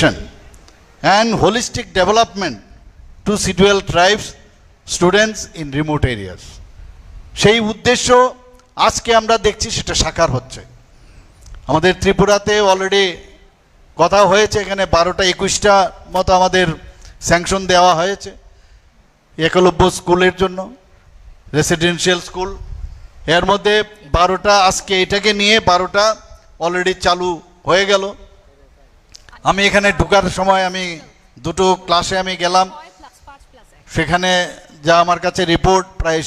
and holistic development to Sidwell tribes, students in remote areas. সেই উদ্দেশ্য আজকে আমরা দেখছি, সেটা সাকার হচ্ছে। আমাদের ত্রিপুরাতে অলরেডি কথা হয়েছে, এখানে বারোটা একুশটা মতো আমাদের স্যাংশন দেওয়া হয়েছে। একলব্য স্কুলের জন্য রেসিডেন্সিয়াল স্কুলের মধ্যে বারোটা, আজকে এটাকে নিয়ে বারোটা অলরেডি চালু হয়ে গেল। আমি এখানে ঢুকার সময় আমি দুটো ক্লাসে আমি গেলাম। সেখানে যা আমার কাছে রিপোর্ট প্রায়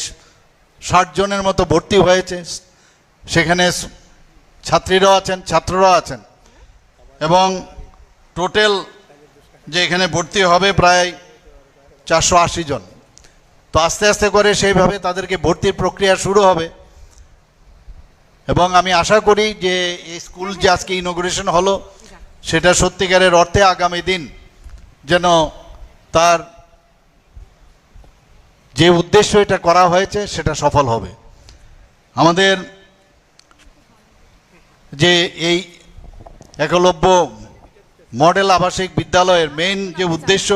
ষাট জনের মতো ভর্তি হয়েছে। সেখানে ছাত্রীরাও আছেন, ছাত্ররাও আছেন। এবং টোটাল যে এখানে ভর্তি হবে প্রায় চারশো আশি জন। তো আস্তে আস্তে করে সেইভাবে তাদেরকে ভর্তির প্রক্রিয়া শুরু হবে। এবং আমি আশা করি যে এই স্কুল যে আজকে ইনোগ্রেশন হলো সেটা সত্যিকারের অর্থে আগামী দিন যেন তার যে উদ্দেশ্য এটা করা হয়েছে, সেটা সফল হবে। আমাদের যে এই একলব্য মডেল আবাসিক বিদ্যালয়ের মেইন যে উদ্দেশ্য,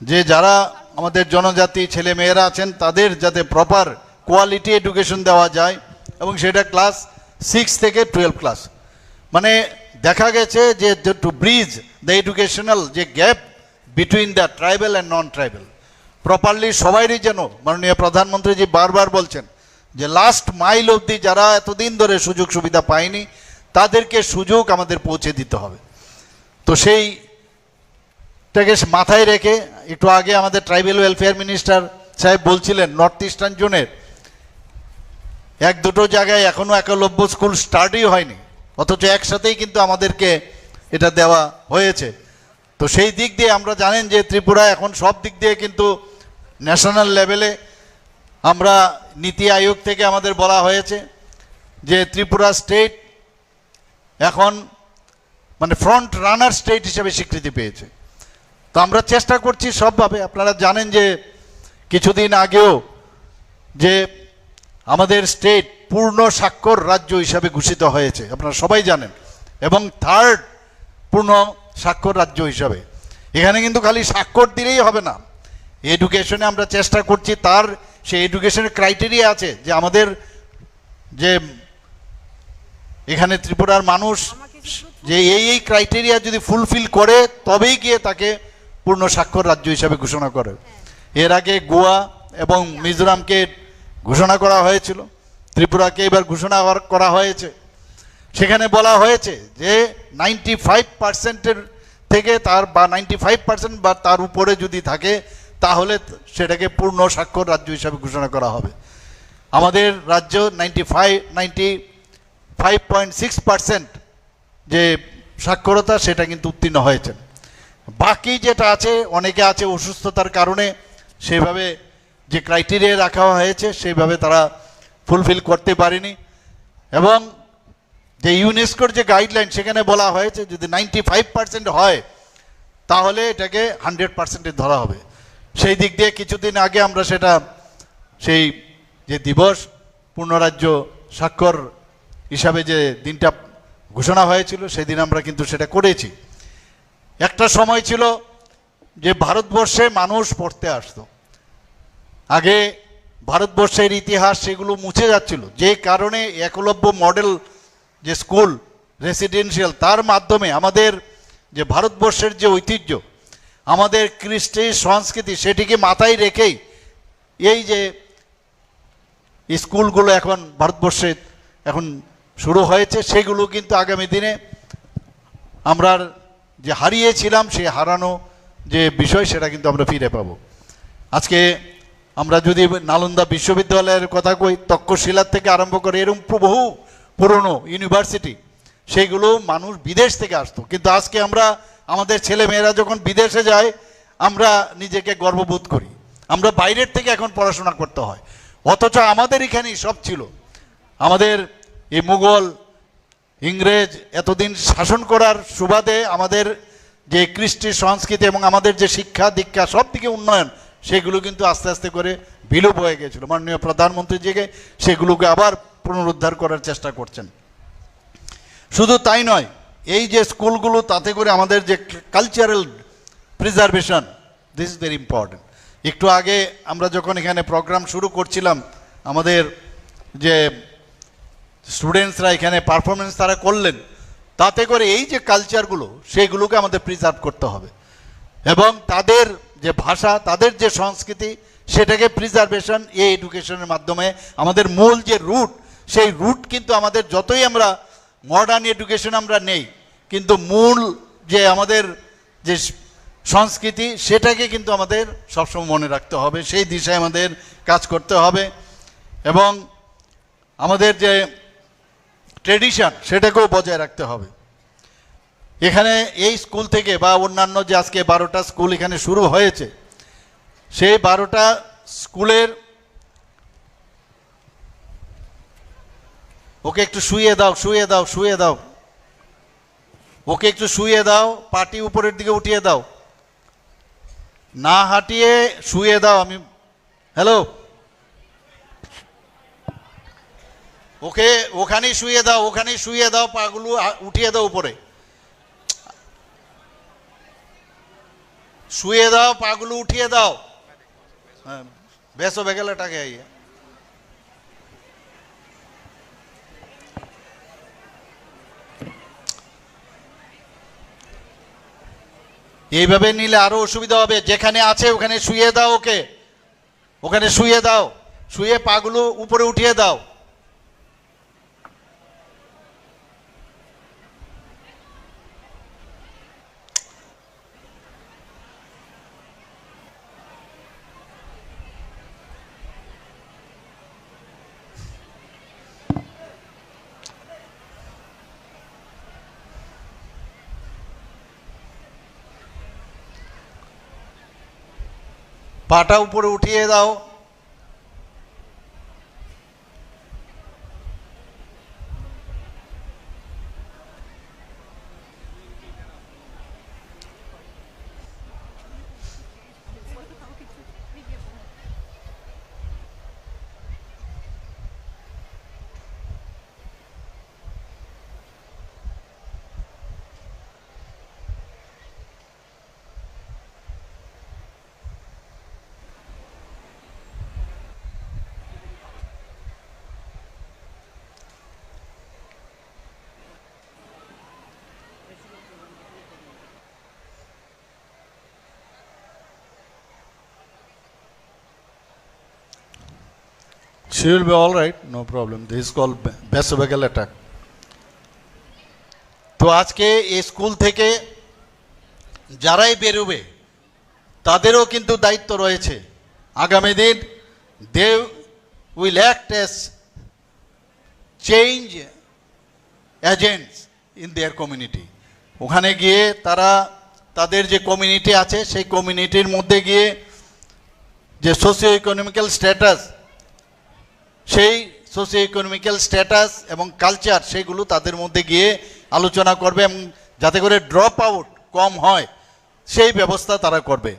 যে যারা আমাদের জনজাতি ছেলে মেয়েরা আছেন, তাদের যাতে প্রপার কোয়ালিটি এডুকেশন দেওয়া যায় এবং সেটা ক্লাস সিক্স থেকে টুয়েলভ ক্লাস মানে দেখা গেছে যে টু ব্রিজ দ্য এডুকেশনাল যে gap between the tribal and non tribal properly সবাইরই যেন মাননীয় প্রধানমন্ত্রীজি বারবার বলছেন যে লাস্ট মাইল অবধি যারা এতদিন ধরে সুযোগ সুবিধা পায়নি, তাদেরকে সুযোগ আমাদের পৌঁছে দিতে হবে। তো সেই টাকে মাথায় রেখে একটু আগে আমাদের ট্রাইবেল ওয়েলফেয়ার মিনিস্টার সাহেব বলছিলেন নর্থ ইস্টার্ন জোনের এক দুটো জায়গায় এখনও একলব্য স্কুল স্টার্টই হয়নি। অথচ একসাথেই কিন্তু আমাদেরকে এটা দেওয়া হয়েছে। তো সেই দিক দিয়ে আমরা জানেন যে ত্রিপুরা এখন সব দিক দিয়ে কিন্তু ন্যাশনাল লেভেলে আমরা নীতি আয়োগ থেকে আমাদের বলা হয়েছে যে ত্রিপুরা স্টেট এখন মানে ফ্রন্ট রানার স্টেট হিসেবে স্বীকৃতি পেয়েছে। তো আমরা চেষ্টা করছি সবভাবে। আপনারা জানেন যে কিছুদিন আগেও যে আমাদের স্টেট পূর্ণ স্বাক্ষর রাজ্য হিসাবে ঘোষিত হয়েছে আপনারা সবাই জানেন এবং থার্ড পূর্ণ স্বাক্ষর রাজ্য হিসাবে। এখানে কিন্তু খালি স্বাক্ষর দিলেই হবে না। এডুকেশনে আমরা চেষ্টা করছি তার সেই এডুকেশনের ক্রাইটেরিয়া আছে যে আমাদের যে এখানে ত্রিপুরার মানুষ যে এই এই ক্রাইটেরিয়া যদি ফুলফিল করে তবেই গিয়ে তাকে পূর্ণ স্বাক্ষর রাজ্য হিসাবে ঘোষণা করে। এর আগে গোয়া এবং মিজোরামকে ঘোষণা করা হয়েছিল। ত্রিপুরাকে এবার ঘোষণা করা- হয়েছে। সেখানে বলা হয়েছে যে নাইনটি ফাইভ পার্সেন্টের থেকে তার বা নাইনটি ফাইভ পার্সেন্ট বা তার উপরে যদি থাকে, তাহলে সেটাকে পূর্ণ স্বাক্ষর রাজ্য হিসাবে ঘোষণা করা হবে। আমাদের রাজ্য ninety five ninety five point six percent যে সাক্ষরতা সেটা কিন্তু উত্তীর্ণ হয়েছে। বাকি যেটা আছে, অনেকে আছে অসুস্থতার কারণে সেভাবে যে ক্রাইটেরিয়া রাখা হয়েছে, সেভাবে তারা ফুলফিল করতে পারেনি। এবং যে ইউনেস্কোর যে গাইডলাইন, সেখানে বলা হয়েছে যদি নাইনটি ফাইভ পার্সেন্ট হয়, তাহলে এটাকে হান্ড্রেড পার্সেন্টে ধরা হবে। সেই দিক দিয়ে কিছুদিন আগে আমরা সেটা, সেই যে দিবস, পূর্ণরাজ্য স্বাক্ষর হিসাবে যে দিনটা ঘোষণা হয়েছিল, সেদিন আমরা কিন্তু সেটা করেছি। একটা সময় ছিল যে ভারতবর্ষে মানুষ পড়তে আসতো। আগে ভারতবর্ষের ইতিহাস সেগুলো মুছে যাচ্ছিল। যে কারণে একলব্য মডেল যে স্কুল রেসিডেন্সিয়াল তার মাধ্যমে আমাদের যে ভারতবর্ষের যে ঐতিহ্য, আমাদের কৃষ্টি সংস্কৃতি সেটিকে মাথায় রেখেই এই যে স্কুলগুলো এখন ভারতবর্ষে এখন শুরু হয়েছে, সেগুলো কিন্তু আগামী দিনে আমরা যে হারিয়েছিলাম সেই হারানো যে বিষয়, সেটা কিন্তু আমরা ফিরে পাবো। আজকে আমরা যদি নালন্দা বিশ্ববিদ্যালয়ের কথা কই, তক্ষশিলার থেকে আরম্ভ করে এরকম বহু পুরনো ইউনিভার্সিটি, সেইগুলো মানুষ বিদেশ থেকে আসতো। কিন্তু আজকে আমরা, আমাদের ছেলে মেয়েরা যখন বিদেশে যায়, আমরা নিজেকে গর্ববোধ করি। আমরা বাইরের থেকে এখন পড়াশোনা করতে হয়। অথচ আমাদের এখানেই সব ছিল। আমাদের এই মুঘল, ইংরেজ এতদিন শাসন করার সুবাদে আমাদের যে কৃষ্টি সংস্কৃতি এবং আমাদের যে শিক্ষা দীক্ষা সব দিকে উন্নয়ন সেগুলো কিন্তু আস্তে আস্তে করে বিলোপ হয়ে গেছিল মাননীয় প্রধানমন্ত্রী জেগে সেগুলোকে আবার পুনরুদ্ধার করার চেষ্টা করছেন। শুধু তাই নয়, এই যে স্কুলগুলো, তাতে করে আমাদের যে cultural preservation this is very important একটু আগে আমরা যখন এখানে প্রোগ্রাম শুরু করছিলাম, আমাদের যে স্টুডেন্টসরা এখানে পারফরমেন্স তারা করলেন, তাতে করে এই যে কালচারগুলো সেগুলোকে আমাদের প্রিজার্ভ করতে হবে। এবং তাদের যে ভাষা, তাদের যে সংস্কৃতি, সেটাকে প্রিজার্ভেশন এই এডুকেশনের মাধ্যমে আমাদের মূল যে রুট সেই রুট কিন্তু আমাদের যতই আমরা মডার্ন এডুকেশন আমরা নেই, কিন্তু মূল যে আমাদের যে সংস্কৃতি, সেটাকে কিন্তু আমাদের সবসময় মনে রাখতে হবে, সেই দিশায় আমাদের কাজ করতে হবে। এবং আমাদের যে ট্রেডিশন সেটাকেও বজায় রাখতে হবে। এখানে এই স্কুল থেকে বা অন্যান্য যে আজকে বারোটা স্কুল এখানে শুরু হয়েছে, সেই বারোটা স্কুলের ওকে একটু শুয়ে দাও শুয়ে দাও শুয়ে দাও। ওকে একটু শুয়ে দাও, পাটি উপরের দিকে উঠিয়ে দাও। না হাঁটিয়ে শুয়ে দাও, আমি, হ্যালো? ওকে ওখানেই শুয়ে দাও, ওখানেই শুয়ে দাও, পাগুলো উঠিয়ে দাও উপরে। শুয়ে দাও, পাগুলো উঠিয়ে দাও। হ্যাঁ বেসো বেগেলাটাকে আইয়ে এইভাবে নিলে আরও অসুবিধা হবে। যেখানে আছে, ওখানে শুয়ে দাও ওকে। ওখানে শুয়ে দাও। শুয়ে পাগুলো উপরে উঠিয়ে দাও। পাটা উপরে উঠিয়ে দাও। She will be all right, no problem. This is called basovagal attack. তো আজকে এই স্কুল থেকে যারাই বেরোবে তাদেরও কিন্তু দায়িত্ব রয়েছে আগামী দিন they will act as change agents in their community ওখানে গিয়ে তারা তাদের যে কমিউনিটি আছে সেই কমিউনিটির মধ্যে গিয়ে যে সোশিও ইকোনমিক্যাল স্ট্যাটাস সেই সোশিও ইকোনমিক্যাল স্ট্যাটাস এবং কালচার সেগুলো তাদের মধ্যে গিয়ে আলোচনা করবে এবং যাতে করে ড্রপ আউট কম হয়, সেই ব্যবস্থা তারা করবে।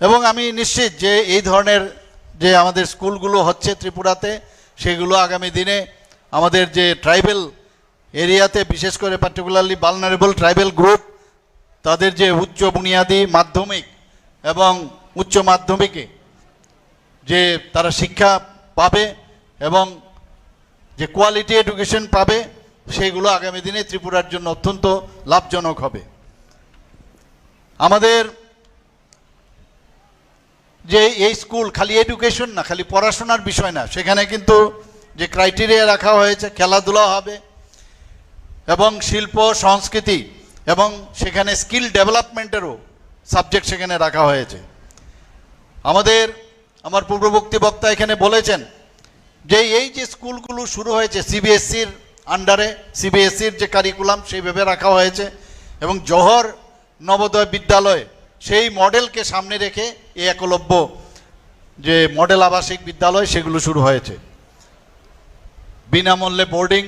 এবং আমি নিশ্চিত যে এই ধরনের যে আমাদের স্কুলগুলো হচ্ছে ত্রিপুরাতে, সেগুলো আগামী দিনে আমাদের যে ট্রাইবেল এরিয়াতে, বিশেষ করে পার্টিকুলারলি বালনারেবল ট্রাইবেল গ্রুপ তাদের যে উচ্চ বুনিয়াদী মাধ্যমিক এবং উচ্চ মাধ্যমিকে যে তারা শিক্ষা পাবে এবং যে কোয়ালিটি এডুকেশন পাবে সেগুলো আগামী দিনে ত্রিপুরার জন্য অত্যন্ত লাভজনক হবে। আমাদের যে এই স্কুল খালি এডুকেশন না, খালি পড়াশোনার বিষয় না, সেখানে কিন্তু যে ক্রাইটেরিয়া রাখা হয়েছে, খেলাধুলা হবে এবং শিল্প, সংস্কৃতি এবং সেখানে স্কিল ডেভেলপমেন্টেরও সাবজেক্ট সেখানে রাখা হয়েছে। আমাদের আমার পূর্ববর্তী বক্তা এখানে বলেছেন যে এই যে স্কুলগুলো শুরু হয়েছে, সিবিএসসির আন্ডারে সিবিএসসির যে কারিকুলাম সেইভাবে রাখা হয়েছে এবং জহর নবোদয় বিদ্যালয় সেই মডেলকে সামনে রেখে এই একলব্য যে মডেল আবাসিক বিদ্যালয় সেগুলো শুরু হয়েছে। বিনামূল্যে বোর্ডিং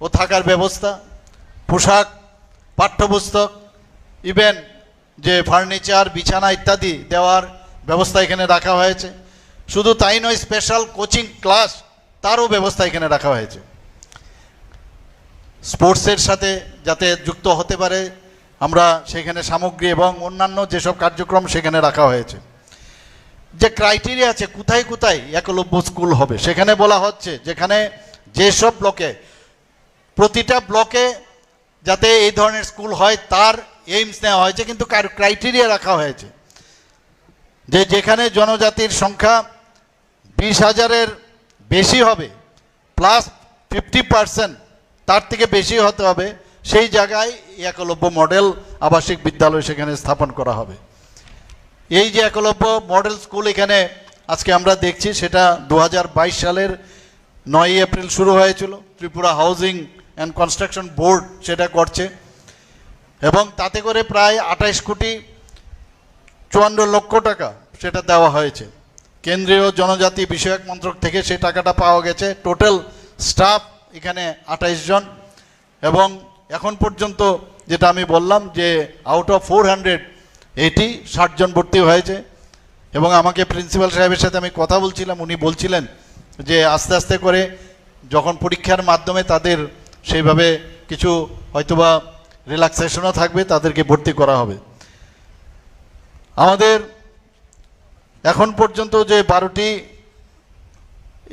ও থাকার ব্যবস্থা, পোশাক, পাঠ্যপুস্তক ইভেন যে ফার্নিচার বিছানা ইত্যাদি দেওয়ার ব্যবস্থা এখানে রাখা হয়েছে। শুধু তাই নয় স্পেশাল কোচিং ক্লাস তারও ব্যবস্থা এখানে রাখা হয়েছে। স্পোর্টসের সাথে যাতে যুক্ত হতে পারে, আমরা সেখানে সামগ্রী এবং অন্যান্য যেসব কার্যক্রম সেখানে রাখা হয়েছে। যে ক্রাইটেরিয়া আছে, কোথায় কোথায় একলব্য স্কুল হবে, সেখানে বলা হচ্ছে, যেখানে যেসব ব্লকে প্রতিটা ব্লকে যাতে এই ধরনের স্কুল হয়, তার এইমস নেওয়া হয়েছে, কিন্তু ক্রাইটেরিয়া রাখা হয়েছে। যে যেখানে জনজাতির সংখ্যা বিশ হাজারের বেশি হবে প্লাস ফিফটি পার্সেন্ট তার থেকে বেশি হতে হবে, সেই জায়গায় একলব্য মডেল আবাসিক বিদ্যালয় সেখানে স্থাপন করা হবে। এই যে একলব্য মডেল স্কুল এখানে আজকে আমরা দেখছি, সেটা দু হাজার বাইশ সালের নয় এপ্রিল শুরু হয়েছিল। Tripura housing and construction board সেটা করছে। এবং তাতে করে প্রায় আঠাইশ কোটি চুয়ান্ন লক্ষ টাকা সেটা দেওয়া হয়েছে। কেন্দ্রীয় জনজাতি বিষয়ক মন্ত্রক থেকে সেই টাকাটা পাওয়া গেছে। টোটাল স্টাফ এখানে আঠাইশ জন এবং এখন পর্যন্ত যেটা আমি বললাম যে out of four hundred eighty ষাটজন ভর্তি হয়েছে এবং আমাকে প্রিন্সিপাল সাহেবের সাথে আমি কথা বলছিলাম, উনি বলছিলেন যে আস্তে আস্তে করে যখন পরীক্ষার মাধ্যমে তাদের সেইভাবে কিছু হয়তোবা রিল্যাক্সেশনও থাকবে, তাদেরকে ভর্তি করা হবে। আমাদের এখন পর্যন্ত যে বারোটি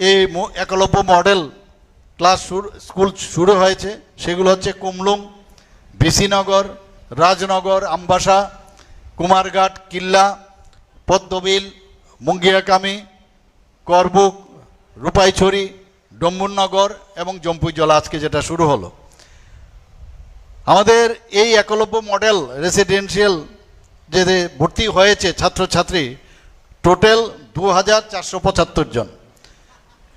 এই একলব্য মডেল ক্লাস শুরু, স্কুল শুরু হয়েছে, সেগুলো হচ্ছে কুমলুং, বিসিনগর, রাজনগর, আমবাসা, কুমারঘাট, কিল্লা, পদ্মবিল, মুঙ্গিয়াকামি, করবুক, রূপাইছড়ি, ডম্বুরনগর এবং জম্পুইজলা আজকে যেটা শুরু হলো। আমাদের এই একলব্য মডেল রেসিডেন্সিয়াল যে ভর্তি হয়েছে ছাত্রছাত্রী, টোটাল দু হাজার চারশো পঁচাত্তর জন।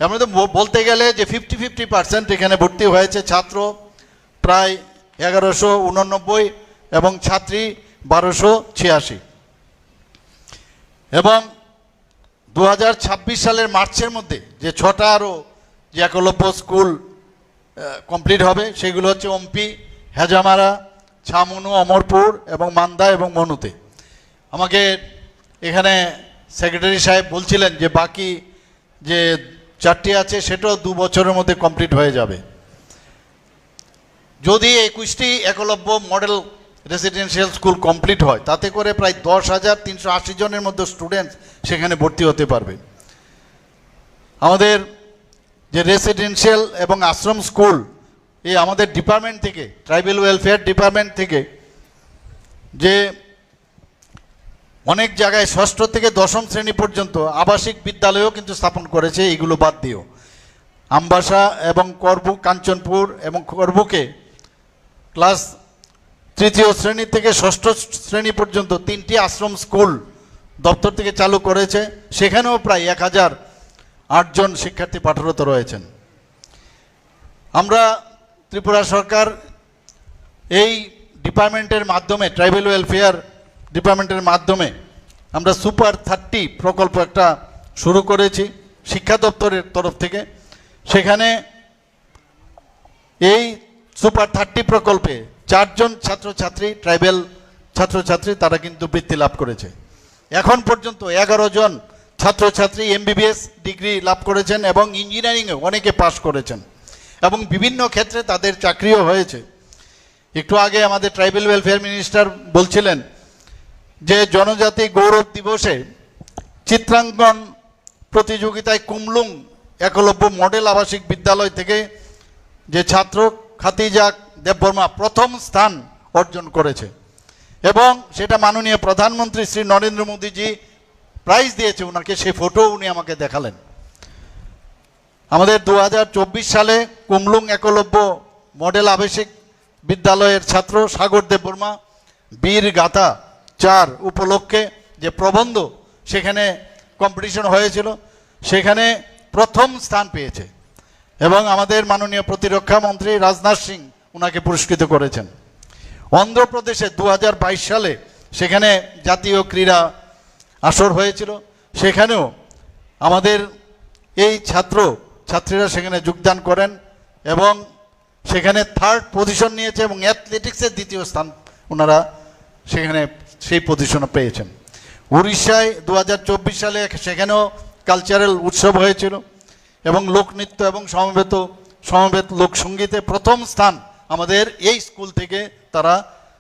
আমরা তো বলতে গেলে যে ফিফটি ফিফটি পার্সেন্ট এখানে ভর্তি হয়েছে ছাত্র, প্রায় এগারোশো উননব্বই এবং ছাত্রী বারোশো ছিয়াশি। এবং দু হাজার ছাব্বিশ সালের মার্চের মধ্যে যে ছটা আরও যে একলব্য স্কুল কমপ্লিট হবে, সেগুলো হচ্ছে অম্পি হেজামারা ছামুনু অমরপুর এবং মান্দা এবং মনুতে। আমাকে এখানে সেক্রেটারি সাহেব বলছিলেন যে, বাকি যে চারটি আছে, সেটাও দু বছরের মধ্যে কমপ্লিট হয়ে যাবে। যদি একুশটি Eklavya model residential school complete হয়, তাতে করে প্রায় দশ হাজার তিনশো আশি জনের মধ্যে স্টুডেন্টস সেখানে ভর্তি হতে পারবে। আমাদের যে রেসিডেন্সিয়াল এবং আশ্রম স্কুল এই আমাদের ডিপার্টমেন্ট থেকে ট্রাইবেল ওয়েলফেয়ার ডিপার্টমেন্ট থেকে, যে অনেক জায়গায় ষষ্ঠ থেকে দশম শ্রেণি পর্যন্ত আবাসিক বিদ্যালয়ও কিন্তু স্থাপন করেছে, এইগুলো বাদ দিয়েও আমবাসা এবং করবুক কাঞ্চনপুর এবং করবুকে ক্লাস তৃতীয় শ্রেণি থেকে ষষ্ঠ শ্রেণি পর্যন্ত তিনটি আশ্রম স্কুল দপ্তর থেকে চালু করেছে, সেখানেও প্রায় এক হাজার আটজন শিক্ষার্থী পাঠরত রয়েছেন। আমরা ত্রিপুরা সরকার এই ডিপার্টমেন্টের মাধ্যমে, ট্রাইবেল ওয়েলফেয়ার ডিপার্টমেন্টের মাধ্যমে আমরা সুপার থার্টি প্রকল্প একটা শুরু করেছি শিক্ষা দপ্তরের তরফ থেকে। সেখানে এই সুপার থার্টি প্রকল্পে চারজন ছাত্রছাত্রী, ট্রাইবেল ছাত্রছাত্রী তারা কিন্তু বৃত্তি লাভ করেছে। এখন পর্যন্ত এগারো জন ছাত্রছাত্রী এমবিবিএস ডিগ্রি লাভ করেছেন এবং ইঞ্জিনিয়ারিংয়ে অনেকে পাশ করেছেন। এবং বিভিন্ন ক্ষেত্রে তাদের চাকরিও হয়েছে। একটু আগে আমাদের ট্রাইবেল ওয়েলফেয়ার মিনিস্টার বলছিলেন যে জনজাতি গৌরব দিবসে চিত্রাঙ্কন প্রতিযোগিতায় কুমলুং একলব্য মডেল আবাসিক বিদ্যালয় থেকে যে ছাত্র খাতিজা দেববর্মা প্রথম স্থান অর্জন করেছে এবং সেটা মাননীয় প্রধানমন্ত্রী শ্রী নরেন্দ্র মোদীজি প্রাইজ দিয়েছে ওনাকে সেই ফটো উনি আমাকে দেখালেন। আমাদের দু হাজার চব্বিশ সালে কুমলুং একলব্য মডেল আবাসিক বিদ্যালয়ের ছাত্র সাগর দেববর্মা বীর গাথা চার উপলক্ষে যে প্রবন্ধ সেখানে কম্পিটিশন হয়েছিল, সেখানে প্রথম স্থান পেয়েছে এবং আমাদের মাননীয় প্রতিরক্ষা মন্ত্রী রাজনাথ সিং ওনাকে পুরস্কৃত করেছেন। অন্ধ্রপ্রদেশে দু হাজার বাইশ সালে সেখানে জাতীয় ক্রীড়া আসর হয়েছিল, সেখানেও আমাদের এই ছাত্র ছাত্রীরা সেখানে যোগদান করেন এবং সেখানে থার্ড পজিশন নিয়েছে এবং অ্যাথলেটিক্সের দ্বিতীয় স্থান ওনারা সেখানে সেই পজিশনও পেয়েছেন। উড়িষ্যায় দু হাজার চব্বিশ সালে সেখানেও কালচারাল উৎসব হয়েছিল এবং লোকনৃত্য এবং সমবেত সমবেত লোকসঙ্গীতে প্রথম স্থান আমাদের এই স্কুল থেকে তারা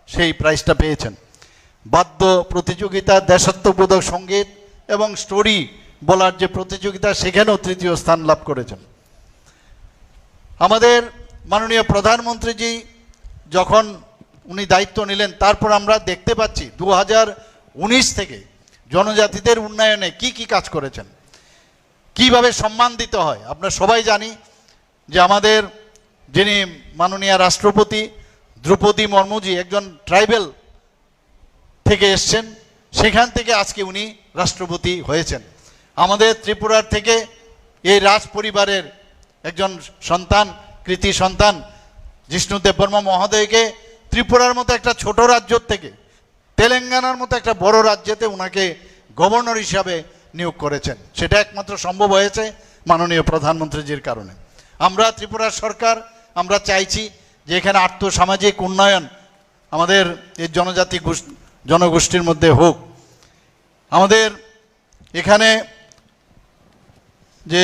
সেই প্রাইজটা পেয়েছেন। বাদ্য প্রতিযোগিতা, দেশাত্মবোধক সংগীত এবং স্টোরি বলার যে প্রতিযোগিতা, সেখানেও তৃতীয় স্থান লাভ করেছেন। আমাদের মাননীয় প্রধানমন্ত্রীজি যখন উনি দায়িত্ব নিলেন, তারপর আমরা দেখতে পাচ্ছি দু থেকে জনজাতিদের উন্নয়নে কি কি কাজ করেছেন, কীভাবে সম্মান দিতে হয়। আমরা সবাই জানি যে আমাদের যিনি মাননীয় রাষ্ট্রপতি, দ্রৌপদী মুর্মুজি একজন ট্রাইবেল থেকে এসছেন, সেখান থেকে আজকে উনি রাষ্ট্রপতি হয়েছেন। আমাদের ত্রিপুরার থেকে এই রাজ পরিবারের একজন সন্তান, কৃতি সন্তান জিষ্ণু দেববর্মা মহোদয়কে ত্রিপুরার মতো একটা ছোট রাজ্য থেকে, তেলেঙ্গানার মতো একটা বড় রাজ্যেতে ওনাকে গভর্নর হিসাবে নিয়োগ করেছেন। সেটা একমাত্র সম্ভব হয়েছে মাননীয় প্রধানমন্ত্রীজির কারণে। আমরা ত্রিপুরার সরকার, আমরা চাইছি যে এখানে আর্থসামাজিক উন্নয়ন আমাদের এই জনজাতি গোষ্ঠ- জনগোষ্ঠীর মধ্যে হোক। আমাদের এখানে যে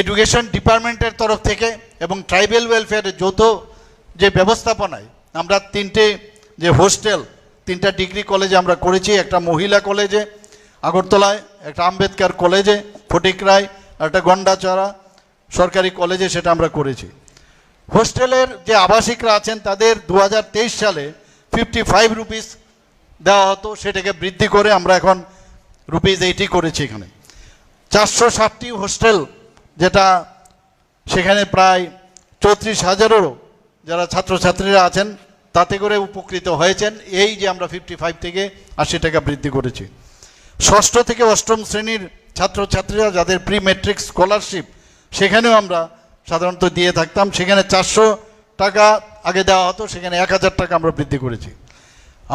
এডুকেশন ডিপার্টমেন্টের তরফ থেকে এবং ট্রাইবেল ওয়েলফেয়ারের যৌথ যে ব্যবস্থাপনায় আমরা তিনটে যে হোস্টেল তিনটা ডিগ্রি কলেজে আমরা করেছি, একটা মহিলা কলেজে আগরতলায়, একটা আম্বেদকর কলেজে ফটিকরায় একটা গন্ডাচড়া সরকারি কলেজে সেটা আমরা করেছি। হোস্টেলের যে আবাসিকরা আছেন তাদের দু হাজার তেইশ সালে ফিফটি ফাইভ রুপিস দেওয়া হতো, সেটাকে বৃদ্ধি করে আমরা এখন রুপিজ এইটি করেছি এখানে। চারশো ষাটটি হোস্টেল, যেটা সেখানে প্রায় চৌত্রিশ হাজারেরও যারা ছাত্রছাত্রীরা আছেন, তাতে করে উপকৃত হয়েছেন। এই যে আমরা ফিফটি ফাইভ থেকে আশি টাকা বৃদ্ধি করেছি। ষষ্ঠ থেকে অষ্টম শ্রেণির ছাত্রছাত্রীরা যাদের প্রি মেট্রিক স্কলারশিপ, সেখানেও আমরা সাধারণত দিয়ে থাকতাম। সেখানে চারশো টাকা আগে দেওয়া হতো, সেখানে এক হাজার টাকা আমরা বৃদ্ধি করেছি।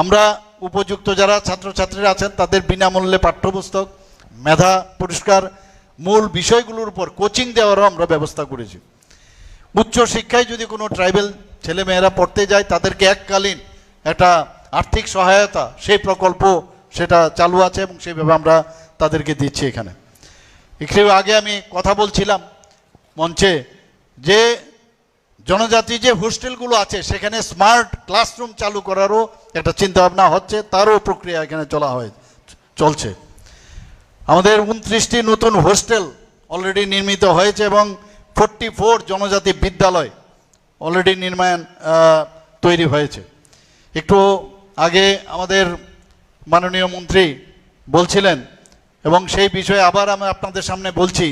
আমরা উপযুক্ত যারা ছাত্রছাত্রীরা আছেন, তাদের বিনামূল্যে পাঠ্যপুস্তক, মেধা পুরস্কার, মূল বিষয়গুলোর উপর কোচিং দেওয়ারও আমরা ব্যবস্থা করেছি। উচ্চ শিক্ষায় যদি কোনো ট্রাইবেল ছেলেমেয়েরা পড়তে যায়, তাদেরকে এককালীন একটা আর্থিক সহায়তা, সেই প্রকল্প সেটা চালু আছে এবং সেইভাবে আমরা তাদেরকে দিচ্ছি এখানে। একটু আগে আমি কথা বলছিলাম মঞ্চে যে জনজাতি যে হোস্টেলগুলো আছে, সেখানে স্মার্ট ক্লাসরুম চালু করারও একটা চিন্তাভাবনা হচ্ছে, তারও প্রক্রিয়া এখানে চলা হয়, চলছে। আমাদের উনত্রিশটি নতুন হোস্টেল অলরেডি নির্মিত হয়েছে এবং ফোরটি ফোর জনজাতি বিদ্যালয় অলরেডি নির্মাণ তৈরি হয়েছে। একটু আগে আমাদের মাননীয় মন্ত্রী বলছিলেন, এবং সেই বিষয়ে আবার আমি আপনাদের সামনে বলছি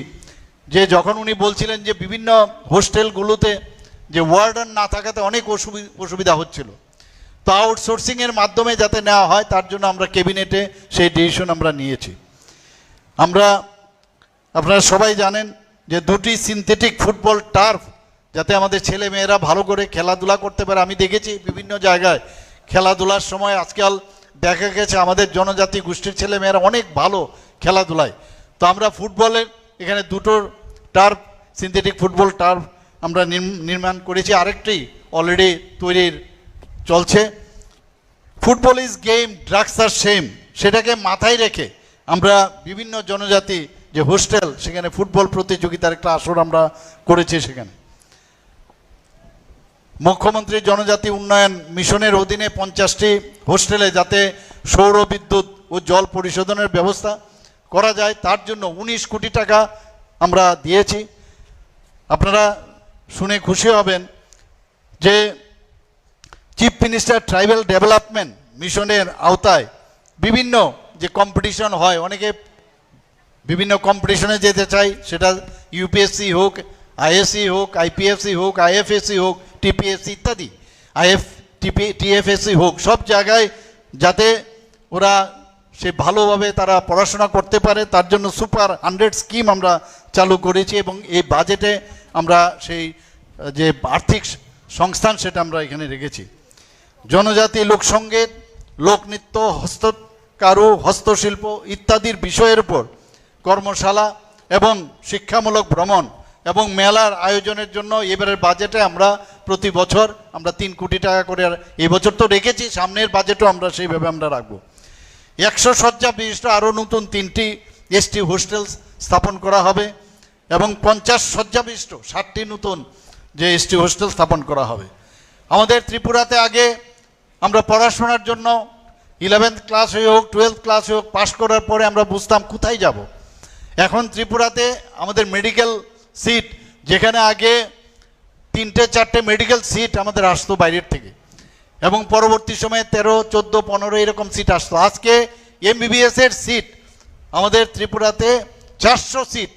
যে, যখন উনি বলছিলেন যে বিভিন্ন হোস্টেলগুলোতে যে ওয়ার্ডার না থাকাতে অনেক অসুবি- অসুবিধা হচ্ছিল। তো আউটসোর্সিংয়ের মাধ্যমে যাতে নেওয়া হয়, তার জন্য আমরা ক্যাবিনেটে সেই ডিসিশন আমরা নিয়েছি। আমরা, আপনারা সবাই জানেন যে দুটি সিনথেটিক ফুটবল টার্ফ যাতে আমাদের ছেলে মেয়েরা ভালো করে খেলাধুলা করতে পারে। আমি দেখেছি বিভিন্ন জায়গায় খেলাধুলার সময় আজকাল দেখা গেছে আমাদের জনজাতি গোষ্ঠীর ছেলে মেয়েরা অনেক ভালো খেলাধুলায়। তো আমরা ফুটবলের এখানে দুটো টার্ফ সিনথেটিক ফুটবল টার্ফ আমরা নির্ম- নির্মাণ করেছি, আরেকটি অলরেডি তৈরির চলছে। ফুটবল ইজ গেম ড্রাগস আর সেম সেটাকে মাথায় রেখে আমরা বিভিন্ন জনজাতি, যে হোস্টেল সেখানে ফুটবল প্রতিযোগিতার একটা আসর আমরা করেছি সেখানে। মুখ্যমন্ত্রী জনজাতি উন্নয়ন মিশনের অধীনে পঞ্চাশটি হোস্টেলে যাতে সৌর বিদ্যুৎ ও জল পরিশোধনের ব্যবস্থা করা যায়, তার জন্য উনিশ কোটি টাকা আমরা দিয়েছি। আপনারা শুনে খুশি হবেন যে চিফ মিনিস্টার ট্রাইবাল ডেভেলপমেন্ট মিশনের আওতায় বিভিন্ন যে কম্পিটিশন হয়, অনেকে বিভিন্ন কম্পিটিশনে যেতে চাই সেটা ইউপিএসসি হোক আইএসসি হোক আইপিএফসি হোক আইএফএসসি হোক টিপিএসসি ইত্যাদি আইএফ টিপি টিএফএসসি হোক, সব জায়গায় যাতে ওরা সে ভালোভাবে তারা পড়াশোনা করতে পারে, তার জন্য সুপার হান্ড্রেড স্কিম আমরা চালু করেছি এবং এই বাজেটে আমরা সেই যে আর্থিক সংস্থান সেটা আমরা এখানে রেখেছি। জনজাতি লোকসঙ্গীত লোকনৃত্য, হস্তকারু, হস্তশিল্প ইত্যাদির বিষয়ের উপর কর্মশালা এবং শিক্ষামূলক ভ্রমণ এবং মেলার আয়োজনের জন্য এবারের বাজেটে আমরা প্রতি বছর আমরা তিন কোটি টাকা করে এবছর তো রেখেছি, সামনের বাজেটও আমরা সেইভাবে আমরা রাখব। একশো শয্যা বিশিষ্ট আরও নতুন তিনটি এসটি হোস্টেল স্থাপন করা হবে। এবং পঞ্চাশ শয্যাবিষ্ট ষাটটি নতুন যে এসটি হোস্টেল স্থাপন করা হবে। আমাদের ত্রিপুরাতে আগে আমরা পড়াশোনার জন্য ইলেভেন্থ ক্লাস হয়ে হোক টুয়েলভ ক্লাস হয়ে হোক পাশ করার পরে আমরা বুঝতাম কোথায় যাব। এখন ত্রিপুরাতে আমাদের মেডিকেল সিট যেখানে আগে তিনটে, চারটে মেডিকেল সিট আমাদের আসতো বাইরের থেকে। এবং পরবর্তী সময়ে তেরো, চোদ্দ, পনেরো এরকম সিট আসতো। আজকে এমবিবিএস এর সিট আমাদের ত্রিপুরাতে চারশো সিট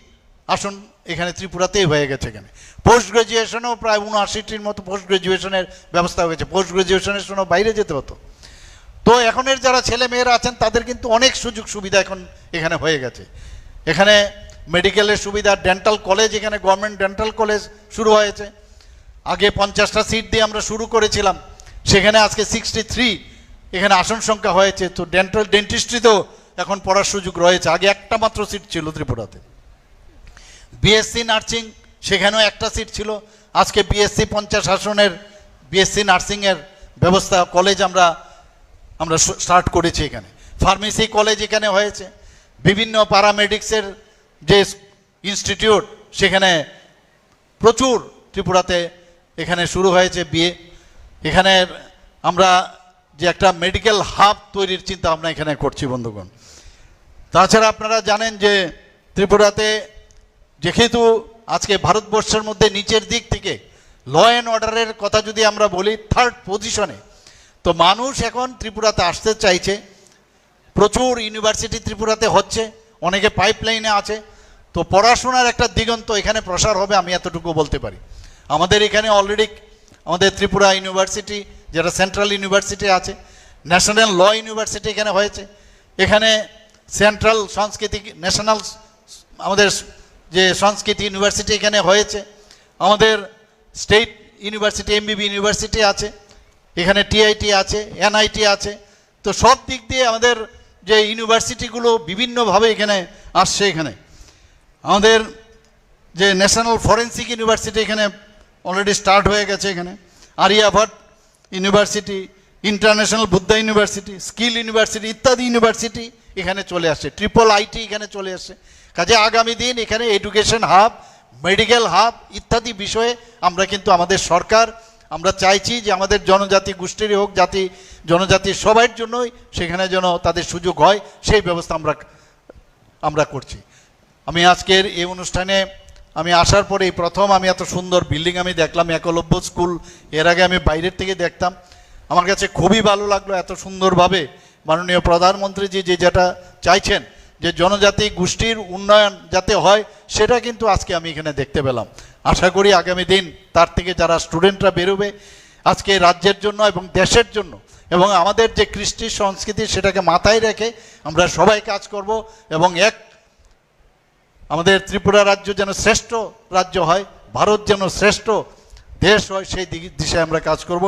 আসন, এখানে ত্রিপুরাতেই হয়ে গেছে এখানে। পোস্ট গ্রাজুয়েশনেও প্রায় উনআশিটির মতো পোস্ট গ্রাজুয়েশনের ব্যবস্থা হয়েছে। পোস্ট গ্রাজুয়েশনের জন্য বাইরে যেতে হতো। তো এখনের যারা ছেলে মেয়েরা আছেন, তাদের কিন্তু অনেক সুযোগ সুবিধা এখন এখানে হয়ে গেছে। এখানে মেডিকেলের সুবিধা ডেন্টাল কলেজ এখানে গভর্নমেন্ট ডেন্টাল কলেজ শুরু হয়েছে। আগে পঞ্চাশটা সিট দিয়ে আমরা শুরু করেছিলাম। সেখানে আজকে সিক্সটি থ্রি এখানে আসন সংখ্যা হয়েছে। তো ডেন্টাল ডেন্টিস্ট্রিতেও এখন পড়ার সুযোগ রয়েছে। আগে একটা মাত্র সিট ছিল ত্রিপুরাতে। বিএসসি নার্সিং সেখানেও একটা সিট ছিল। আজকে বিএসসি পঞ্চাশ আসনের বিএসসি নার্সিংয়ের ব্যবস্থা কলেজ আমরা আমরা স্টার্ট করেছি এখানে। ফার্মেসি কলেজ এখানে হয়েছে। বিভিন্ন প্যারামেডিক্সের যে ইনস্টিটিউট সেখানে প্রচুর ত্রিপুরাতে এখানে শুরু হয়েছে বিয়ে এখানে আমরা যে একটা মেডিকেল হাব তৈরির চিন্তা আমরা এখানে করছি বন্ধুগণ। তাছাড়া আপনারা জানেন যে ত্রিপুরাতে যেহেতু আজকে ভারতবর্ষের মধ্যে নিচের দিক থেকে ল অ্যান্ড অর্ডারের কথা যদি আমরা বলি থার্ড পজিশনে তো মানুষ এখন ত্রিপুরাতে আসতে চাইছে। প্রচুর ইউনিভার্সিটি ত্রিপুরাতে হচ্ছে, অনেকে পাইপলাইনে আছে। তো পড়াশোনার একটা দিগন্ত এখানে প্রসার হবে, আমি এতটুকু বলতে পারি। আমাদের এখানে অলরেডি আমাদের ত্রিপুরা ইউনিভার্সিটি যেটা সেন্ট্রাল ইউনিভার্সিটি আছে ন্যাশনাল ল ইউনিভার্সিটি এখানে হয়েছে। এখানে সেন্ট্রাল সাংস্কৃতিক ন্যাশনাল আমাদের যে সংস্কৃতি ইউনিভার্সিটি এখানে হয়েছে, আমাদের স্টেট ইউনিভার্সিটি, এমবিবি ইউনিভার্সিটি আছে, এখানে টিআইটি আছে, এনআইটি আছে, তো সব দিক দিয়ে আমাদের যে ইউনিভার্সিটিগুলো বিভিন্নভাবে এখানে আসছে এখানে। আমাদের যে ন্যাশনাল ফরেন্সিক ইউনিভার্সিটি এখানে অলরেডি স্টার্ট হয়ে গেছে এখানে। Aryabhatta university, international Buddha university, skill university ইত্যাদি ইউনিভার্সিটি এখানে চলে আসছে। ট্রিপল আইটি এখানে চলে আসছে। কাজে আগামী দিন এখানে এডুকেশন হাব, মেডিকেল হাব ইত্যাদি বিষয়ে আমরা কিন্তু আমাদের সরকার, আমরা চাইছি যে আমাদের জনজাতি গোষ্ঠীরই হোক, জাতি, জনজাতির সবার জন্যই সেখানে যেন তাদের সুযোগ হয়, সেই ব্যবস্থা আমরা আমরা করছি। আমি আজকের এই অনুষ্ঠানে, আমি আসার পরেই প্রথম আমি এত সুন্দর বিল্ডিং আমি দেখলাম, একলব্য স্কুল, এর আগে আমি বাইরের থেকে দেখতাম। আমার কাছে খুবই ভালো লাগল এত সুন্দরভাবে মাননীয় প্রধানমন্ত্রীজি যে যেটা চাইছেন যে জনজাতি গোষ্ঠীর উন্নয়ন যাতে হয়, সেটা কিন্তু আজকে আমি এখানে দেখতে পেলাম। আশা করি আগামী দিন তার থেকে যারা স্টুডেন্টরা বেরোবে, আজকে রাজ্যের জন্য এবং দেশের জন্য এবং আমাদের যে কৃষ্টি সংস্কৃতি সেটাকে মাথায় রেখে আমরা সবাই কাজ করব এবং এক, আমাদের ত্রিপুরা রাজ্য যেন শ্রেষ্ঠ রাজ্য হয়, ভারত যেন শ্রেষ্ঠ দেশ হয়, সেই দিশায় আমরা কাজ করব।